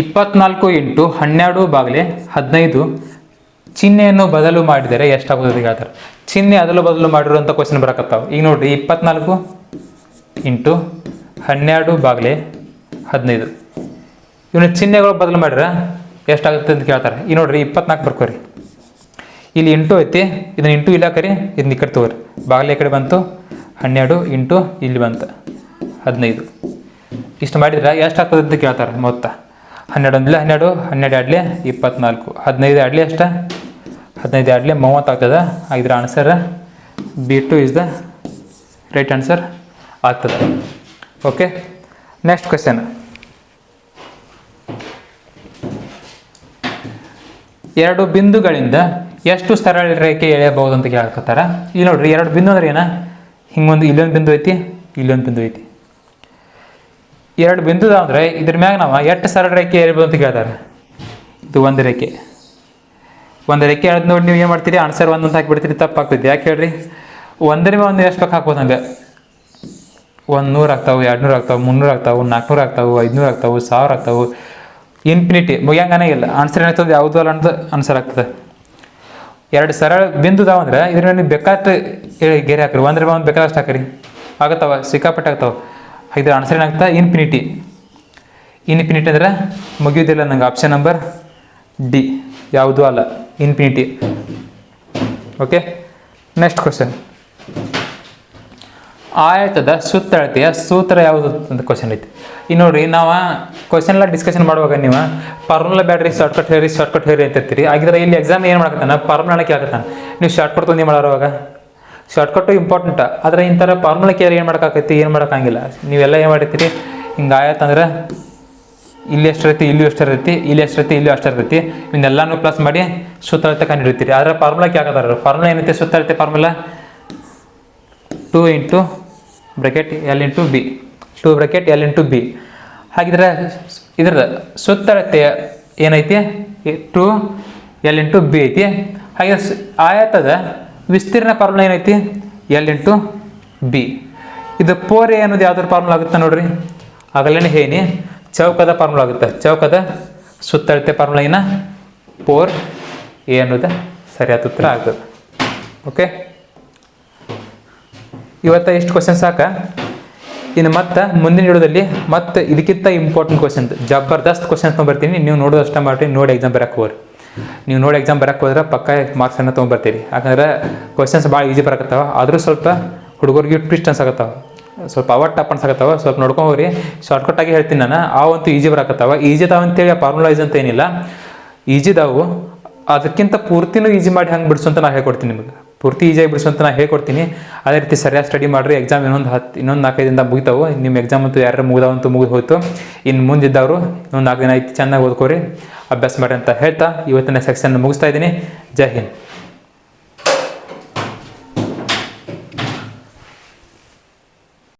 ಇಪ್ಪತ್ನಾಲ್ಕು ಇಂಟು ಹನ್ನೆರಡು ಬಾಗಿಲೆ ಹದಿನೈದು, ಚಿಹ್ನೆಯನ್ನು ಬದಲು ಮಾಡಿದರೆ ಎಷ್ಟಾಗುತ್ತದೆ ಅಂತ ಹೇಳ್ತಾರೆ ಚಿಹ್ನೆ ಅದಲು ಬದಲು ಮಾಡಿರುವಂಥ ಕ್ವಶನ್ ಬರಕತ್ತಾವ. ಈಗ ನೋಡ್ರಿ, ಇಪ್ಪತ್ನಾಲ್ಕು ಇಂಟು ಹನ್ನೆರಡು ಬಾಗಿಲೆ ಹದಿನೈದು. ಇವನ್ನ ಚಿಹ್ನೆಗಳು ಬದಲು ಮಾಡ್ರೆ ಎಷ್ಟಾಗುತ್ತೆ ಅಂತ ಕೇಳ್ತಾರೆ. ಈಗ ನೋಡ್ರಿ, ಇಪ್ಪತ್ನಾಲ್ಕು ಬರ್ಕೋರಿ. ಇಲ್ಲಿ ಇಂಟು ಐತಿ, ಇದನ್ನ ಇಂಟು ಇಲ್ಲ ಕರಿ, ಇದನ್ನ ಈ ಕಡೆ ತಗೋರಿ. ಬಾಗಿಲ ಕಡೆ ಬಂತು, ಹನ್ನೆರಡು ಇಂಟು ಇಲ್ಲಿ ಬಂತು, ಹದಿನೈದು. ಇಷ್ಟು ಮಾಡಿದ್ರೆ ಎಷ್ಟು ಆಗ್ತದೆ ಅಂತ ಕೇಳ್ತಾರೆ ಮೊತ್ತ. ಹನ್ನೆರಡು ಒಂದಿಲ್ಲ ಹನ್ನೆರಡು ಹನ್ನೆರಡು ಆಡ್ಲೆ ಇಪ್ಪತ್ನಾಲ್ಕು. ಹದಿನೈದು ಆಡ್ಲೆ ಅಷ್ಟ ಹದಿನೈದು ಆಡ್ಲೆ ಮೂವತ್ತು ಆಗ್ತದೆ? ಇದ್ರ answer B two is the right answer ಆಗ್ತದೆ. ಓಕೆ ನೆಕ್ಸ್ಟ್ ಕ್ವೆಶನ್ ಎರಡು ಬಿಂದುಗಳಿಂದ ಎಷ್ಟು ಸರಳ ರೇಖೆ ಎಳೆಯಬಹುದು ಅಂತ ಕೇಳ್ಕೊತಾರ? ಇಲ್ಲಿ ನೋಡ್ರಿ, ಎರಡು ಬಿಂದು ಅಂದ್ರೆ ಏನ? ಹಿಂಗೊಂದು, ಇಲ್ಲೊಂದು ಬಿಂದು ಐತಿ, ಇಲ್ಲೊಂದು ಬಿಂದು ಐತಿ. ಎರಡು ಬಿಂದು ಅಂದ್ರೆ ಇದ್ರ ಮ್ಯಾಗ ನಾವು ಎಷ್ಟು ಸರಳ ರೇಖೆ ಎಳಿಬೋದು ಅಂತ ಕೇಳ್ತಾರೆ? ಇದು ಒಂದು ರೇಖೆ. ಒಂದು ರೇಖೆ ಎಳೆದ್ ನೋಡಿ ನೀವು ಏನು ಮಾಡ್ತೀರಿ? ಆನ್ಸರ್ ಒಂದು ಅಂತ ಹಾಕಿಬಿಡ್ತೀರಿ, ತಪ್ಪಾಗ್ತೈತಿ. ಯಾಕೆ ಹೇಳ್ರಿ? ಒಂದರ ಮೇಲೆ ಒಂದು ಎಷ್ಟು ಬೇಕು ಹಾಕ್ಬೋದು ಹಂಗೆ? ಒಂದು ನೂರು ಆಗ್ತಾವೆ, ಎರಡು ನೂರು ಆಗ್ತಾವೆ, ಮುನ್ನೂರು ಆಗ್ತಾವೆ ನಾಲ್ಕುನೂರು ಆಗ್ತಾವೆ, ಐದುನೂರು ಆಗ್ತಾವೆ, ಸಾವಿರ ಆಗ್ತಾವೆ ಇನ್ಫಿನಿಟಿ ಮುಗಿಯಂಗಾನೇ ಇಲ್ಲ ಆನ್ಸರ್ ಏನಾಗ್ತದೆ ಯಾವುದು ಅಲ್ಲ ಅಂತ ಆನ್ಸರ್ ಆಗ್ತದೆ. ಎರಡು ಸರಳ ಬಿಂದು ಅದಾವ ಅಂದ್ರೆ ಇದ್ರ ನೀವು ಬೇಕಾದ ಗೆರೆ ಹಾಕ್ರಿ. ಒಂದ್ರ ಒಂದು ಬೇಕಾದಷ್ಟು ಹಾಕ್ರಿ. ಆಗತ್ತವ, ಸಿಕ್ಕಾಪಟ್ಟೆ ಆಗ್ತಾವ ಇದ್ರ ಆನ್ಸರ್ ಏನಾಗ್ತಾ ಇನ್ಫಿನಿಟಿ ಇನ್ಫಿನಿಟಿ ಅಂದ್ರೆ ಮುಗಿಯೋದಿಲ್ಲ ನಂಗೆ ಆಪ್ಷನ್ ನಂಬರ್ ಡಿ ಯಾವುದೂ ಅಲ್ಲ. ಇನ್ಫಿನಿಟಿ ಓಕೆ ನೆಕ್ಸ್ಟ್ ಕ್ವಶನ್ ಆಯತದ ಸುತ್ತಳತೆಯ ಸೂತ್ರ ಯಾವುದು ಅಂತ ಕ್ವಶನ್ ಐತಿ. ಈಗ ನೋಡ್ರಿ ನಾವು ಕ್ವಶನ್ ಎಲ್ಲ ಡಿಸ್ಕಷನ್ ಮಾಡುವಾಗ ನೀವು ಫಾರ್ಮುಲಾ ಬ್ಯಾಡ್ರಿ ಶಾರ್ಟ್ಕಟ್ ಹೇರಿ ಶಾರ್ಟ್ಕಟ್ ಹೇರಿ ಅಂತಿರ್ತೀರಿ ಆಗಿದ್ರೆ ಇಲ್ಲಿ ಎಕ್ಸಾಮ್ ಏನು ಮಾಡಕತ್ತಾನ? ಫಾರ್ಮುಲಾ ಕೇಳಕತ್ತಾನ ನೀವು ಶಾರ್ಟ್ಕಟ್ ತೊಂದು ಮಾಡೋವಾಗ ಶಾರ್ಟ್ಕಟ್ಟು ಇಂಪಾರ್ಟೆಂಟ್ ಆದರೆ ಇಂಥರ ಫಾರ್ಮುಲಾ ಕೇರ್ ಏನು ಮಾಡೋಕ್ಕಾಗೈತಿ ಏನು ಮಾಡೋಕ್ಕಾಗಿಲ್ಲ ನೀವೆಲ್ಲ ಏನು ಮಾಡಿರ್ತೀರಿ? ಹಿಂಗೆ ಆಯತ್ತಂದ್ರೆ ಇಲ್ಲಿ ಎಷ್ಟು ಇರ್ತೈತಿ, ಇಲ್ಲಿ ಎಷ್ಟು ಇರ್ತೈತಿ, ಇಲ್ಲಿ ಎಷ್ಟು ಇರ್ತೈತಿ, ಇಲ್ಲಿ ಅಷ್ಟು ಇರ್ತೈತಿ. ಇವನ್ನೆಲ್ಲಾನು ಪ್ಲಸ್ ಮಾಡಿ ಸುತ್ತಳತೆ ಕಂಡುಹಿಡಿತೀರಿ. ಆದರೆ ಫಾರ್ಮುಲಾ ಕೇಳಕತ್ತಾರ ಫಾರ್ಮುಲಾ ಏನೈತಿ ಸುತ್ತಳತೆ formula two into bracket L into B two bracket L into B ಹಾಗಿದ್ರೆ ಇದರ ಸುತ್ತಳತೆ ಏನೈತಿ? ಟು ಎಲ್ ಇಂಟು ಬಿ ಐತಿ. ಹಾಗೆ ಆಯತದ ವಿಸ್ತೀರ್ಣ ಫಾರ್ಮುಲಾ ಏನೈತಿ? ಎಲ್ ಇಂಟು ಬಿ ಇದು ಪೋರ್ ಅನ್ನೋದು ಯಾವ್ದಾರು ಫಾರ್ಮುಲಾ ಆಗುತ್ತೆ ನೋಡ್ರಿ? ಆಗಲೇ ಹೇನಿ. ಚೌಕದ ಫಾರ್ಮುಲಾ ಆಗುತ್ತೆ. ಚೌಕದ ಸುತ್ತಳತೆ ಫಾರ್ಮುಲಾ ಏನ ಪೋರ್ ಎ ಅನ್ನೋದು ಸರಿಯಾದ ಉತ್ತರ ಆಗ್ತದೆ. ಓಕೆ ಇವತ್ತ ಎಷ್ಟು ಕ್ವಶನ್ ಸಾಕ. ಇನ್ನು ಮತ್ತೆ ಮುಂದಿನ ವಿಡಿಯೋದಲ್ಲಿ ಮತ್ತೆ ಇದಕ್ಕಿಂತ ಇಂಪಾರ್ಟೆಂಟ್ ಕ್ವಶನ್ ಜಬರ್ದಸ್ತ್ ಕ್ವಶನ್ಸ್ ತೊಗೊಂಬರ್ತೀನಿ ನೀವು ನೋಡೋದು ಅಷ್ಟೇ ಮಾಡಿ ನೋಡಿ ಎಕ್ಸಾಮ್ ಬರಕ್ಕೆ ಹೋಗ್ರಿ. ನೀವು ನೋಡಿ ಎಕ್ಸಾಮ್ ಬರಕ್ಕೆ ಹೋದ್ರೆ ಪಕ್ಕ ಮಾರ್ಕ್ಸನ್ನು ತೊಗೊಂಬರ್ತೀರಿ ಯಾಕಂದ್ರೆ ಕ್ವಶನ್ಸ್ ಭಾಳ ಈಸಿ ಬರಕತ್ತಾವ. ಆದರೂ ಸ್ವಲ್ಪ ಹುಡುಗರಿಗೆ ಟ್ವಿಸ್ಟ್ ಅನ್ಸಕತ್ತಾವ. ಸ್ವಲ್ಪ ಅವಟ್ ಟಪ್ ಅನ್ಸಾಕತ್ತಾವ. ಸ್ವಲ್ಪ ನೋಡ್ಕೊಂಡು ಹೋಗ್ರಿ. ಶಾರ್ಟ್ಕಟ್ ಆಗಿ ಹೇಳ್ತೀನಿ ನಾನು. ಒಂದು ಈಜಿ ಬರಕತ್ತಾವ. ಈಜಿ ಅದಾವ ಅಂತೇಳಿ ಫಾರ್ಮುಲೈಸ್ ಅಂತ ಏನಿಲ್ಲ. ಈಜಿದಾವು ಅದಕ್ಕಿಂತ ಪೂರ್ತಿನೂ ಈಜಿ ಮಾಡಿ ಹಂಗೆ ಬಿಡಿಸು ಅಂತ ನಾನು ಹೇಳ್ಕೊಡ್ತೀನಿ ನಿಮಗೆ. ಪೂರ್ತಿ ಈಜಿಯಾಗಿ ಬಿಡಿಸು ಅಂತ ನಾನು ಹೇಳ್ಕೊಡ್ತೀನಿ. ಅದೇ ರೀತಿ ಸರಿಯಾಗಿ ಸ್ಟಡಿ ಮಾಡಿರಿ ಎಕ್ಸಾಮ್ ಇನ್ನೊಂದು ಹತ್ತು ಇನ್ನೊಂದು ನಾಲ್ಕೈದು ದಿನ ಮುಗಿತಾವು. ನಿಮ್ಮ ಎಕ್ಸಾಮ್ ಅಂತೂ ಯಾರು ಮುಗ್ದಾವಂತೂ ಮುಗಿದು ಹೋಯ್ತು. ಇನ್ನು ಮುಂದಿದ್ದವರು ಇನ್ನೊಂದು ನಾಲ್ಕು ದಿನ ಐತಿ, ಚೆನ್ನಾಗಿ ಓದ್ಕೋರಿ. ಅಭ್ಯಾಸ ಮಾಡಿ ಅಂತ ಹೇಳ್ತಾ, ಇವತ್ತಿನ ಸೆಕ್ಷನ್ ಮುಗಿಸ್ತಾ ಇದ್ದೀನಿ. ಜೈ ಹಿಂದ್.